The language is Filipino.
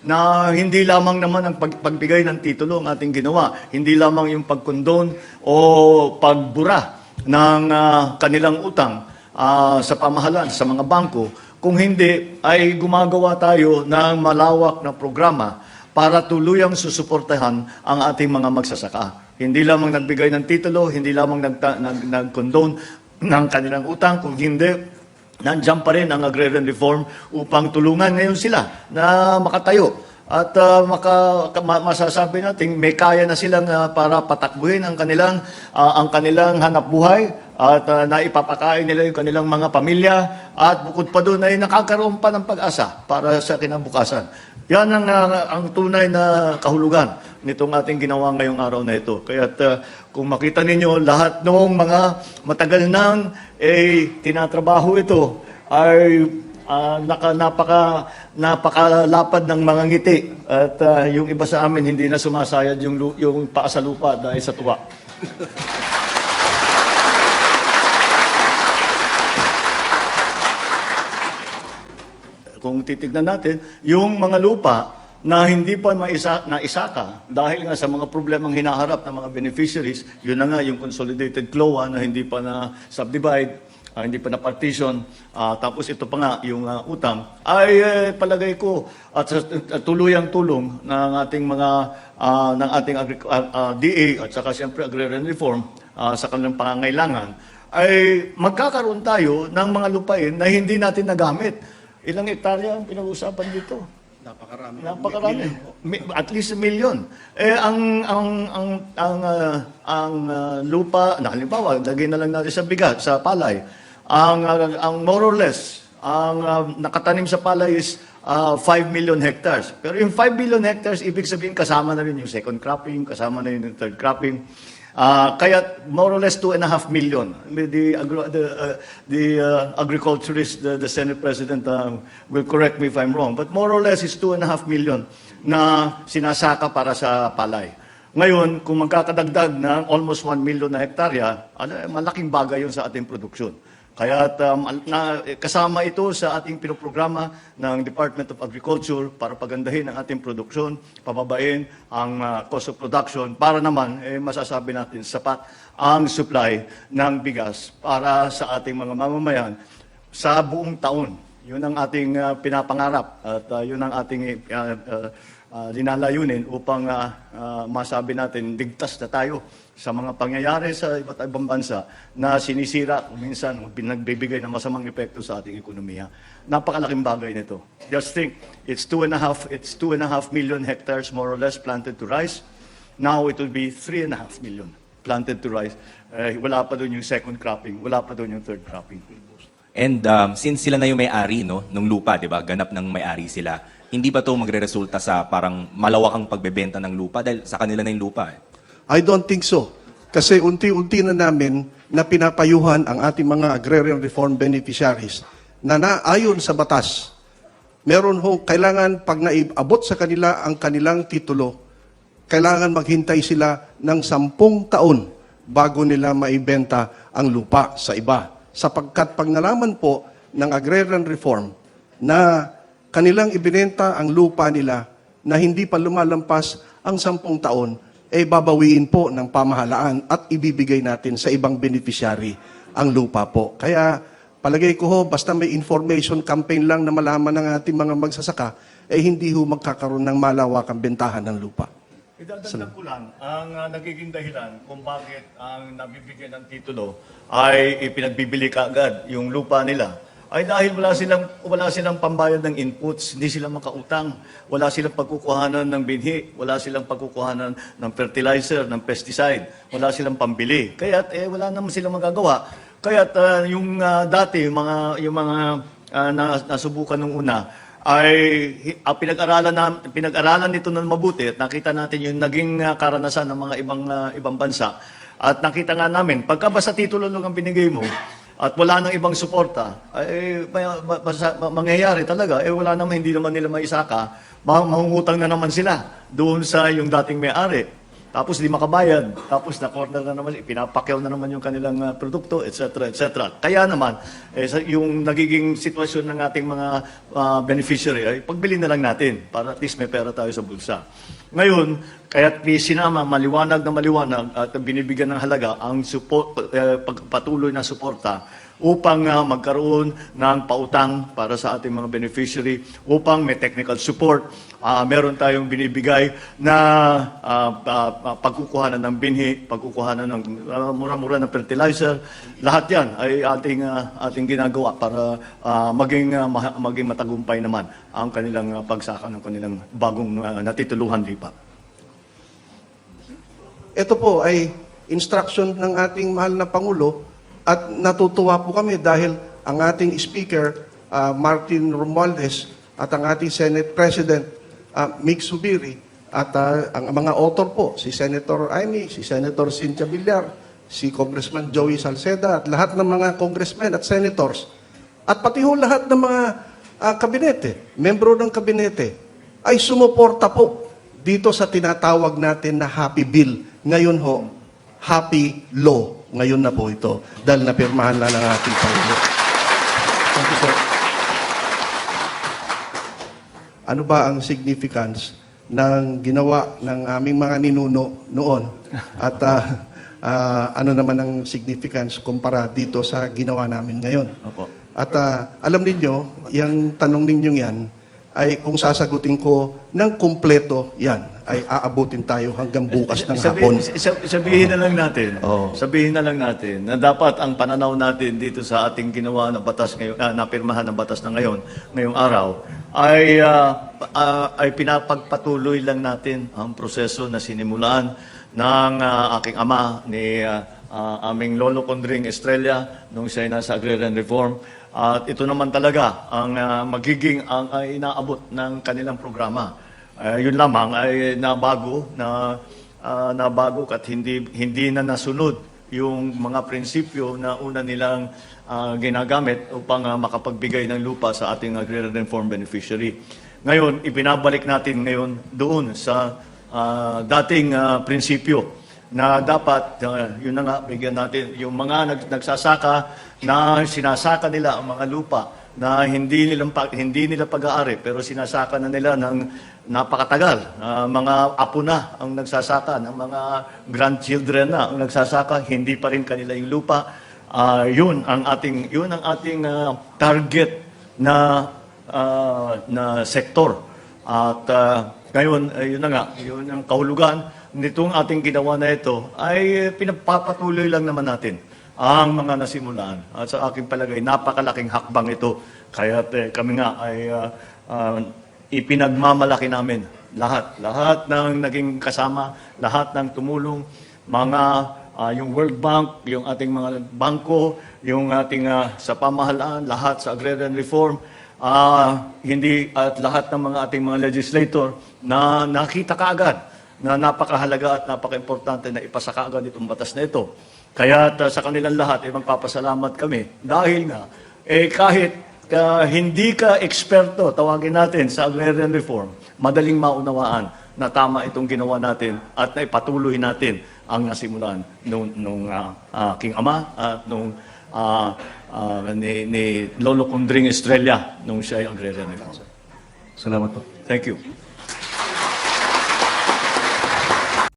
na hindi lamang naman ang pag- pagbigay ng titulo ang ating ginawa, hindi lamang yung pagkondon o pagbura ng ah, kanilang utang ah, sa pamahalaan, sa mga bangko, kung hindi ay gumagawa tayo ng malawak na programa para tuluyang susuportahan ang ating mga magsasaka. Hindi lamang nagbigay ng titulo, hindi lamang nagta- nag, nag-condone ng kanilang utang, kung hindi, nandiyan pa rin ang agrarian reform upang tulungan ngayon sila na makatayo. At ah, maka, ka- ma- masasabi natin, may kaya na silang ah, para patakbuhin ang kanilang, ah, ang kanilang hanap buhay at ah, naipapakain nila yung kanilang mga pamilya at bukod pa doon ay nakakaroon pa ng pag-asa para sa kinabukasan. Yan ang, ah, ang tunay na kahulugan nitong ating ginawa ngayong araw na ito. Kaya kung makita ninyo, lahat ng mga matagal nang eh, tinatrabaho ito ay ah, naka, napaka, napakalapad ng mga ngiti. At ah, yung iba sa amin, hindi na sumasayad yung, yung paa sa lupa dahil sa tuwa. Kung titignan natin, yung mga lupa na hindi pa maisa, naisaka dahil nga sa mga problemang hinaharap ng mga beneficiaries, yun na nga yung consolidated CLOA na hindi pa na subdivide, ah, hindi pa na partition, ah, tapos ito pa nga yung ah, utang, ay eh, palagay ko at at tuluyang tulong ng ating mga ah, ng ating agri- ah, ah, DA at saka siyempre agrarian reform ah, sa kanilang pangangailangan ay magkakaroon tayo ng mga lupain na hindi natin nagamit. Ilang hektarya ang pinag-uusapan dito? Napakarami. Napakarami. Mi- At least a million. Eh, ang, ang, ang, ang, ah, ang ah, lupa, na halimbawa, lagay na lang natin sa bigat, sa palay. Ang, ah, ang more or less, ang ah, nakatanim sa palay is ah, 5 million hectares. Pero yung 5 million hectares, ibig sabihin kasama na rin yung second cropping, kasama na rin yung third cropping. Ah, kaya more or less 2.5 million. The, the, uh, the uh, agriculturist, the, the Senate President um, will correct me if I'm wrong, but more or less is 2.5 million na sinasaka para sa palay. Ngayon, kung magkakadagdag ng almost 1 million na hektarya, ano, malaking bagay yun sa ating produksyon. Kaya um, na, kasama ito sa ating pinoprograma ng Department of Agriculture para pagandahin ang ating produksyon, pababain ang uh, cost of production para naman eh, masasabi natin sapat ang supply ng bigas para sa ating mga mamamayan sa buong taon. Yun ang ating uh, pinapangarap at uh, yun ang ating uh, uh, uh, linalayunin upang uh, uh, masabi natin ligtas na tayo sa mga pangyayari sa iba't ibang bansa na sinisira kung minsan o pinagbibigay ng masamang epekto sa ating ekonomiya. Napakalaking bagay nito. Just think, it's two and a half, it's two and a half million hectares more or less planted to rice. Now it will be three and a half million planted to rice. Eh, wala pa doon yung second cropping, wala pa doon yung third cropping. And um, since sila na yung may-ari no, ng lupa, di ba? Ganap ng may-ari sila. Hindi ba to magre-resulta sa parang malawakang pagbebenta ng lupa dahil sa kanila na yung lupa? Eh? I don't think so. Kasi unti-unti na namin na pinapayuhan ang ating mga agrarian reform beneficiaries na naayon sa batas. Meron ho, kailangan pag naibabot sa kanila ang kanilang titulo, kailangan maghintay sila ng sampung taon bago nila maibenta ang lupa sa iba. Sapagkat pag nalaman po ng agrarian reform na kanilang ibinenta ang lupa nila na hindi pa lumalampas ang sampung taon, eh babawiin po ng pamahalaan at ibibigay natin sa ibang beneficiary ang lupa po. Kaya palagay ko ho, basta may information campaign lang na malaman ng ating mga magsasaka, eh hindi ho magkakaroon ng malawakang bentahan ng lupa. Idadagdag ko lang, ang ah, nagiging dahilan kung bakit ang nabibigyan ng titulo ay ipinagbibili kaagad yung lupa nila ay dahil wala silang wala silang pambayad ng inputs, hindi sila makautang, wala silang pagkukuhanan ng binhi, wala silang pagkukuhanan ng fertilizer, ng pesticide, wala silang pambili. Kaya eh wala naman silang magagawa. Kaya yung ah, dati yung mga yung mga na, nasubukan nung una ay ah, pinag-aralan na pinag-aralan nito ng mabuti at nakita natin yung naging ah, karanasan ng mga ibang ah, ibang bansa. At nakita nga namin, pagka basta titulo lang ang binigay mo at wala nang ibang suporta, ay may, ma- mangyayari talaga, eh wala naman, hindi naman nila maisaka, ma- mangungutang na naman sila doon sa yung dating may-ari. Tapos di makabayad, tapos na corner na naman, pinapakyaw na naman yung kanilang ah, produkto, etc. etc. Kaya naman, eh, yung nagiging sitwasyon ng ating mga ah, beneficiary ay pagbili na lang natin para at least may pera tayo sa bulsa. Ngayon, kaya sinama maliwanag na maliwanag at binibigyan ng halaga ang support, eh, pagpatuloy na suporta upang ah, magkaroon ng pautang para sa ating mga beneficiary, upang may technical support. Ah, meron tayong binibigay na ah, ah, ah, pagkukuhanan ng binhi, pagkukuhanan ng ah, mura-mura na fertilizer. Lahat yan ay ating, ah, ating ginagawa para ah, maging, maha- maging matagumpay naman ang kanilang ah, pagsaka ng kanilang bagong ah, natituluhan lipa. Ito po ay instruction ng ating mahal na Pangulo at natutuwa po kami dahil ang ating Speaker, ah, Martin Romualdez, at ang ating Senate President, uh, Mick Subiri, at ah, ang mga author po, si Senator Amy, si Senator Cynthia Villar, si Congressman Joey Salceda, at lahat ng mga congressmen at senators, at pati ho lahat ng mga ah, kabinete, membro ng kabinete, ay sumuporta po dito sa tinatawag natin na Happy Bill. Ngayon ho, Happy Law. Ngayon na po ito dahil napirmahan na ng ating Pangulo. Thank you, sir. Ano ba ang significance ng ginawa ng aming mga ninuno noon? At ah, ah, ano naman ang significance kumpara dito sa ginawa namin ngayon? Opo. At ah, alam ninyo, yung tanong ninyong yan, ay kung sasagutin ko ng kumpleto yan, ay aabutin tayo hanggang bukas ng hapon. Sabihin, sab- sabihin na lang natin, Oo. sabihin na lang natin na dapat ang pananaw natin dito sa ating ginawa na batas ngayon, ah, napirmahan ng batas na ngayon, ngayong araw, ay, ah, ah, ay pinapagpatuloy lang natin ang proseso na sinimulan ng ah, aking ama ni ah, ah, aming Lolo Condring Estrella nung siya ay nasa Agrarian Reform. At ito naman talaga ang ah, magiging ang ah, inaabot ng kanilang programa. Ah, yun lamang ay nabago na ah, nabago at hindi hindi na nasunod yung mga prinsipyo na una nilang ah, ginagamit upang ah, makapagbigay ng lupa sa ating agrarian reform beneficiary. Ngayon, ibinabalik natin ngayon doon sa ah, dating ah, prinsipyo na dapat, uh, yun na nga, bigyan natin, yung mga nag, nagsasaka na sinasaka nila ang mga lupa na hindi nila, hindi nila pag-aari, pero sinasaka na nila ng napakatagal. Ah, mga apo na ang nagsasaka, ng mga grandchildren na ang nagsasaka, hindi pa rin kanila yung lupa. Ah, yun ang ating, yun ang ating ah, target na, ah, na sektor. At ah, ngayon, eh, yun na nga, yun ang kahulugan nitong ating ginawa na ito ay pinapapatuloy lang naman natin ang mga nasimulan. At sa aking palagay, napakalaking hakbang ito. Kaya eh, kami nga ay ah, ah, ipinagmamalaki namin lahat. Lahat ng naging kasama, lahat ng tumulong, mga ah, yung World Bank, yung ating mga bangko, yung ating ah, sa pamahalaan, lahat sa agrarian reform, Ah, hindi at lahat ng mga ating mga legislator na nakita kaagad na napakahalaga at napaka-importante na ipasa kaagad itong batas na ito. Kaya at, sa kanilang lahat, ay magpapasalamat kami dahil nga, eh kahit ah, hindi ka eksperto, tawagin natin sa agrarian reform, madaling maunawaan na tama itong ginawa natin at na ipatuloy natin ang nasimulan nung, nung ah, aking ama at nung ah, ah, ni, ni Lolo Condring Estrella nung siya ay agrarian reform. Salamat po. Thank you.